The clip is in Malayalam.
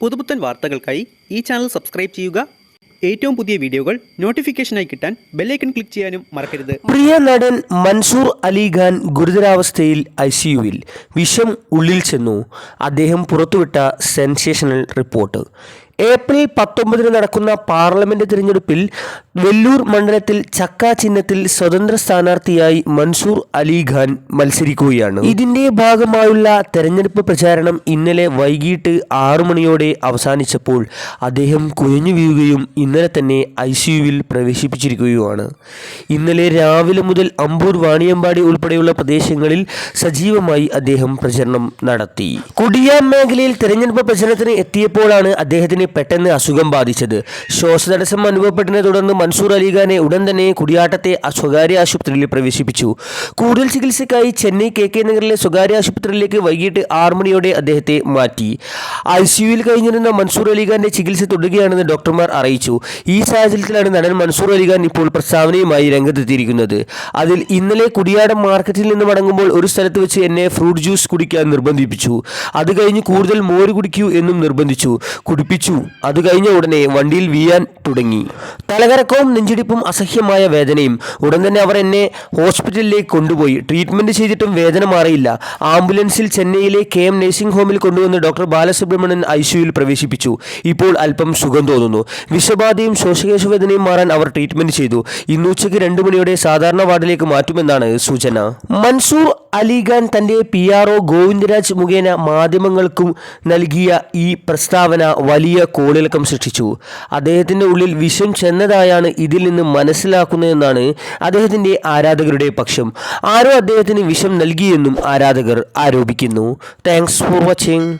പുതുപുത്തൻ വാർത്തകൾക്കായി ഈ ചാനൽ സബ്സ്ക്രൈബ് ചെയ്യുക. ഏറ്റവും പുതിയ വീഡിയോകൾ നോട്ടിഫിക്കേഷനായി കിട്ടാൻ ബെല്ലൈക്കൺ ക്ലിക്ക് ചെയ്യാനും മറക്കരുത്. പ്രിയ നടൻ മൻസൂർ അലിഖാൻ ഗുരുതരാവസ്ഥയിൽ ഐ സിയുവിൽ വിഷം ഉള്ളിൽ ചെന്നു. അദ്ദേഹം പുറത്തുവിട്ട സെൻസേഷണൽ റിപ്പോർട്ട് ഏപ്രിൽ പത്തൊമ്പതിന് നടക്കുന്ന പാർലമെന്റ് തിരഞ്ഞെടുപ്പിൽ വെല്ലൂർ മണ്ഡലത്തിൽ ചക്ക ചിഹ്നത്തിൽ സ്വതന്ത്ര സ്ഥാനാർത്ഥിയായി മൻസൂർ അലിഖാൻ മത്സരിക്കുകയാണ്. ഇതിന്റെ ഭാഗമായുള്ള തെരഞ്ഞെടുപ്പ് പ്രചാരണം ഇന്നലെ വൈകിട്ട് ആറു മണിയോടെ അവസാനിച്ചപ്പോൾ അദ്ദേഹം കുഴഞ്ഞു വീഴുകയും ഇന്നലെ തന്നെ ഐ സിയുവിൽ പ്രവേശിപ്പിച്ചിരിക്കുകയുമാണ് ഇന്നലെ രാവിലെ മുതൽ അമ്പൂർ വാണിയമ്പാടി ഉൾപ്പെടെയുള്ള പ്രദേശങ്ങളിൽ സജീവമായി അദ്ദേഹം പ്രചരണം നടത്തി. കുടിയാം മേഖലയിൽ തെരഞ്ഞെടുപ്പ് പ്രചരണത്തിന് എത്തിയപ്പോഴാണ് അദ്ദേഹത്തിന് പെട്ടെന്ന് അസുഖം ബാധിച്ചത്. ശ്വാസതടസ്സം അനുഭവപ്പെട്ടതിനെ തുടർന്ന് മൻസൂർ അലിഖാനെ ഉടൻ തന്നെ കുടിയാട്ടത്തെ സ്വകാര്യ ആശുപത്രിയിൽ പ്രവേശിപ്പിച്ചു. കൂടുതൽ ചികിത്സയ്ക്കായി ചെന്നൈ കെ കെ നഗറിലെ സ്വകാര്യ ആശുപത്രിയിലേക്ക് വൈകിട്ട് ആറ് മണിയോടെ അദ്ദേഹത്തെ മാറ്റി. ഐ സിയുവിൽ കഴിഞ്ഞിരുന്ന മൻസൂർ അലിഖാന്റെ ചികിത്സ തുടരുകയാണെന്ന് ഡോക്ടർമാർ അറിയിച്ചു. ഈ സാഹചര്യത്തിലാണ് നടൻ മൻസൂർ അലിഖാൻ ഇപ്പോൾ പ്രസ്താവനയുമായി രംഗത്തെത്തിയിരിക്കുന്നത്. അതിൽ ഇന്നലെ കുടിയാടം മാർക്കറ്റിൽ നിന്ന് മടങ്ങുമ്പോൾ ഒരു സ്ഥലത്ത് വെച്ച് എന്നെ ഫ്രൂട്ട് ജ്യൂസ് കുടിക്കാൻ നിർബന്ധിപ്പിച്ചു. അത് കഴിഞ്ഞ് കൂടുതൽ മോര് കുടിക്കൂ എന്നും നിർബന്ധിച്ചു. കുടിപ്പിച്ചു. അത് കഴിഞ്ഞ ഉടനെ വണ്ടിയിൽ വീയാൻ തുടങ്ങി. തലകറക്കവും നെഞ്ചിടിപ്പും അസഹ്യമായ വേദനയും. ഉടൻ തന്നെ അവർ എന്നെ ഹോസ്പിറ്റലിലേക്ക് കൊണ്ടുപോയി. ട്രീറ്റ്മെന്റ് ചെയ്തിട്ടും വേദന മാറിയില്ല. ആംബുലൻസിൽ ചെന്നൈയിലെ കെ എം നഴ്സിംഗ് ഹോമിൽ കൊണ്ടുവന്ന് ഡോക്ടർ ബാലസുബ്രഹ്മണ്യൻ ഐ സിയുയിൽ പ്രവേശിപ്പിച്ചു. ഇപ്പോൾ അല്പം സുഖം തോന്നുന്നു. വിഷബാധയും ശ്വാസകോശ വേദനയും മാറാൻ അവർ ട്രീറ്റ്മെന്റ് ചെയ്തു. ഇന്ന് ഉച്ചയ്ക്ക് രണ്ട് മണിയോടെ സാധാരണ വാർഡിലേക്ക് മാറ്റുമെന്നാണ് സൂചന. മൻസൂർ അലിഖാൻ തന്റെ പി ആർ ഒ ഗോവിന്ദരാജ് മുഖേന മാധ്യമങ്ങൾക്കും നൽകിയ ഈ പ്രസ്താവന വലിയ കോളിളക്കം സൃഷ്ടിച്ചു. അദ്ദേഹത്തിന്റെ ഉള്ളിൽ വിഷം ചെന്നതായാണ് ഇതിൽ നിന്ന് മനസ്സിലാക്കുന്നതെന്നാണ് അദ്ദേഹത്തിന്റെ ആരാധകരുടെ പക്ഷം. ആരോ അദ്ദേഹത്തിന് വിഷം നൽകിയെന്നും ആരാധകർ ആരോപിക്കുന്നു. Thanks for watching